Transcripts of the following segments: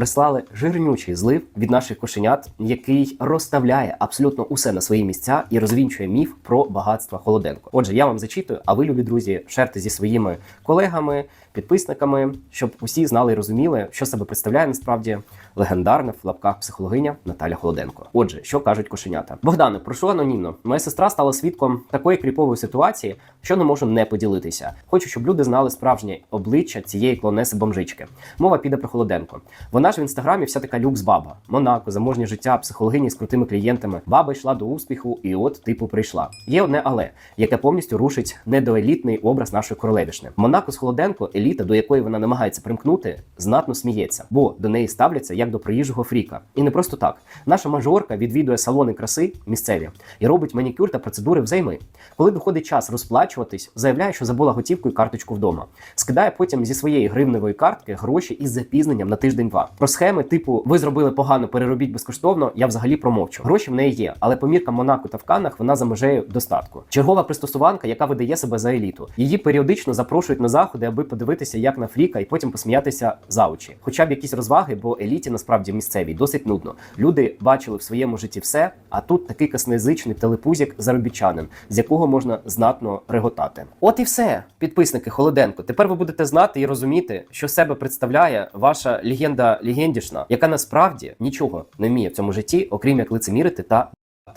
прислали жирнючий злив від наших кошенят, який розставляє абсолютно усе на свої місця і розвінчує міф про багатство Холоденко. Отже, я вам зачитую, а ви, любі друзі, шерте зі своїми колегами, підписниками, щоб усі знали і розуміли, що себе представляє насправді легендарна в лапках психологиня Наталя Холоденко. Отже, що кажуть кошенята? Богдане, прошу анонімно. Моя сестра стала свідком такої кріпової ситуації, що не можу не поділитися. Хочу, щоб люди знали справжнє обличчя цієї клонеси бомжички. Мова піде про Холоденко. Вона ж в інстаграмі вся така люкс баба, Монако, заможнє життя, психологині з крутими клієнтами. Баба йшла до успіху, і от типу прийшла. Є одне але, яке повністю рушить недоелітний образ нашої королевішни. Монако з Холоденко, еліта, до якої вона намагається примкнути, знатно сміється, бо до неї ставляться як до приїжджого фріка. І не просто так. Наша мажорка відвідує салони краси місцеві і робить манікюр та процедури взайми. Коли доходить час розплачуватись, заявляє, що забула готівку і карточку вдома. Скидає потім зі своєї гривневої картки гроші із запізненням на тиждень-два. Про схеми, типу, ви зробили погано, переробіть безкоштовно. Я взагалі промовчу. Гроші в неї є, але по міркам Монако та в Каннах вона за межею достатку. Чергова пристосуванка, яка видає себе за еліту. Її періодично запрошують на заходи, аби подивитися, як на фріка, і потім посміятися за очі. Хоча б якісь розваги, бо еліті насправді місцевій досить нудно. Люди бачили в своєму житті все, а тут такий косноязичний телепузік заробітчанин, з якого можна знатно реготати. От і все, підписники Холоденко. Тепер ви будете знати і розуміти, що себе представляє ваша легенда легендішна, яка насправді нічого не вміє в цьому житті, окрім як лицемірити та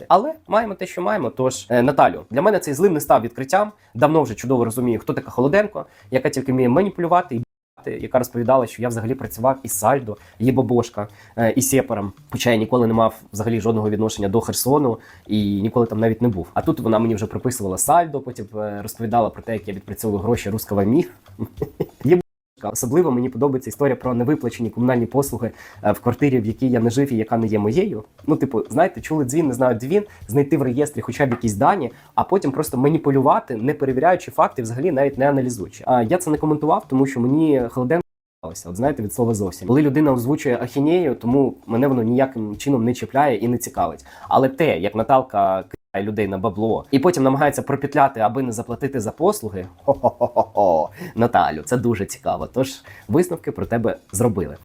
але маємо те, що маємо. Тож, е, Наталю, для мене цей злив не став відкриттям. Давно вже чудово розумію, хто така Холоденко, яка тільки вміє маніпулювати і б**ти, яка розповідала, що я взагалі працював із Сальдо, є Бобошка, е, і Сєпаром. Хоча я ніколи не мав взагалі жодного відношення до Херсону і ніколи там навіть не був. А тут вона мені вже приписувала Сальдо, потім е, розповідала про те, як я відпрацьовую гроші руского міг. Особливо мені подобається історія про невиплачені комунальні послуги е, в квартирі, в якій я не жив і яка не є моєю. Ну, типу, знаєте, чули дзвін, не знаю дзвін, знайти в реєстрі хоча б якісь дані, а потім просто маніпулювати, не перевіряючи факти, взагалі навіть не аналізуючи. А я це не коментував, тому що мені Холоденко. От знаєте, від слова зовсім. Коли людина озвучує ахінею, тому мене воно ніяким чином не чіпляє і не цікавить. Але те, як Наталка людей на бабло і потім намагається пропетляти, аби не заплатити за послуги. Хо-хо-хо-хо. Наталю, це дуже цікаво. Тож висновки про тебе зробили.